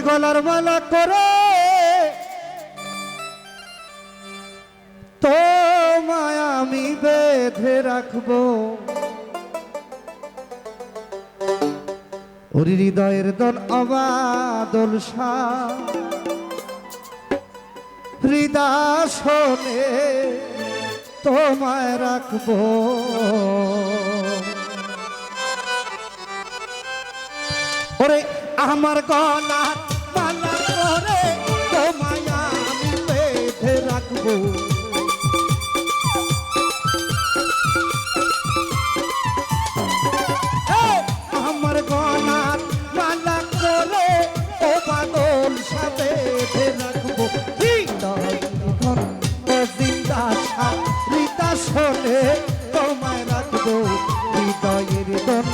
গলার মালা করে। তো মায়া আমি বেঁধে রাখব। ওরি হৃদয়ের দন অবাদল হৃদাসনে তোমায় রাখব। ওরে আমার গলা আমার গলার মালা করে ও বাদল সাথে রাখব। জিন্দা রীতা শোনে, তোমায় রাখব। হৃদয়ের দন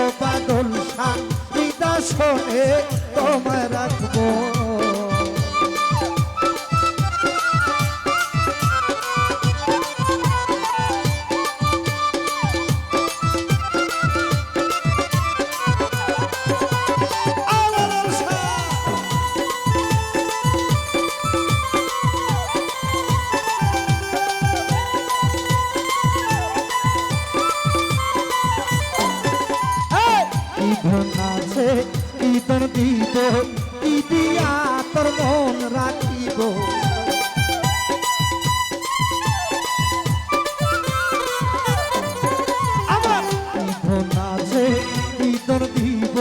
ও বাদল রীতা শোনে আছে। ইধন দিব ইদিয়া তোর মন রাখিব? আমার ইধন আছে ইধন দিব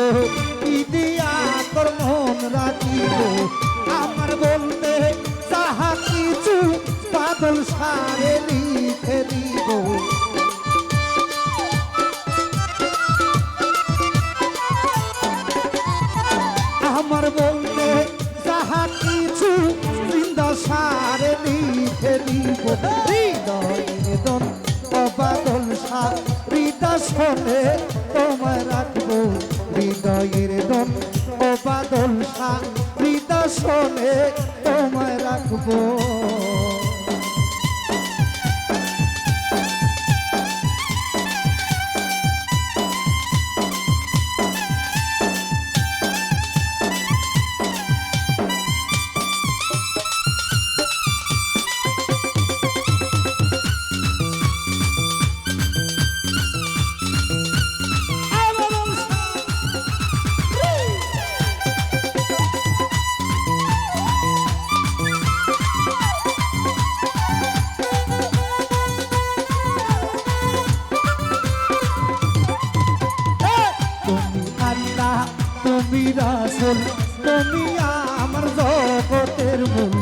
ইদিয়া তোর মন রাখিব? আমার বলতে তাহা কিছু বাদল সারে সারে লিখে দিব। হৃদয় নিবেদন অবাদল সার হৃদয় শোনে তোমায় রাখব। হৃদয়ের দন অবাদল সার হৃদয় শোনে তোমায় রাখব। তুমি আল্লাহ তুমি রাসুল, তুমি আমার জগতের মূল।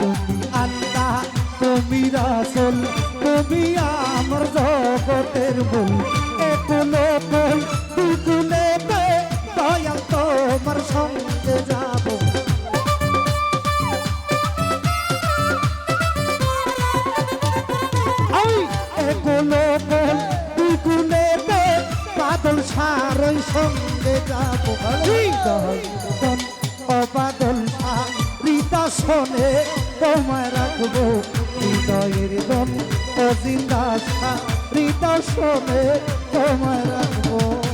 তুমি আল্লাহ তুমি রাসুল, তুমি আমার জগতের মূল। একুলে কুল দুকুলে দয়াল তোমার সঙ্গে। সঙ্গে যাব হৃদয় রীতা শোনে তোমায় রাখব হৃদয়ের দম। অজিন্দা রীতা শোনে তোমায় রাখব।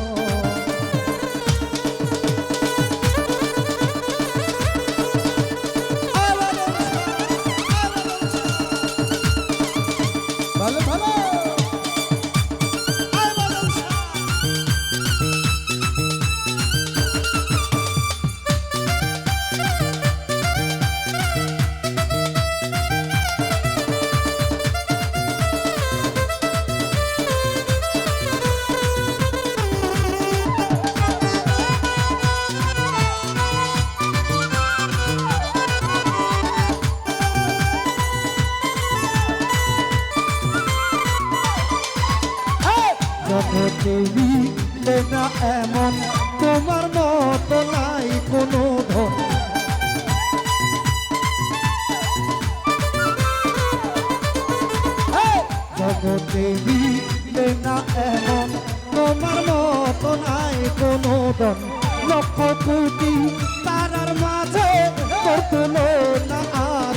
মিলে না এমন। তোমার মতো নাই কোনো ধন। জগতে না এমন। তোমার মতো নাই কোনো ধন। লক্ষ তারার মাঝে করতুলো না আর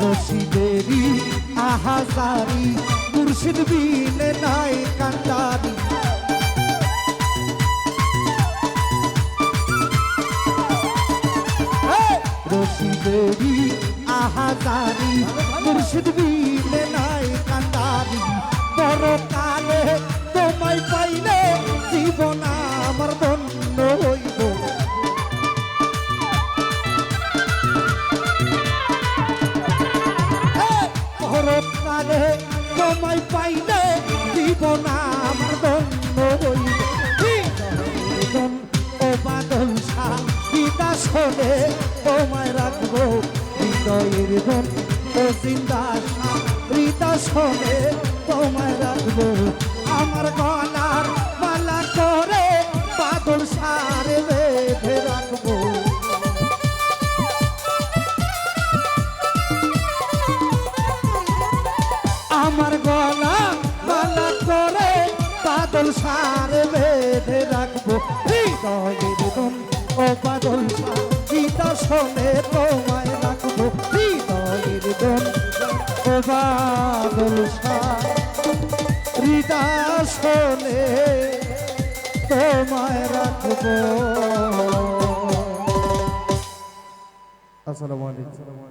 রশিদেরি আহাজারি মুর্শিদ বিনে নাই কান্দারি রশিদেরি আহাজারি মুর্শিদ বিনে নাই কান্দারি বড় কালে তোমায় পাইলে শোনে তোমায় রাখব হৃদয়ের ধন ও জিন্দা হৃদা শোনে রাখব। আমার গলার মালা করে বাদল সারে রাখব। আমার গলা বাদল সারে বেঁধে রাখব। হৃদয়ের ধন ও বাদল গীতা শোনে তোমায় রাখব। হৃদয়ের ধন ও বাদল হৃদয় শোনে তোমায় রাখব। আসসালামু আলাইকুম।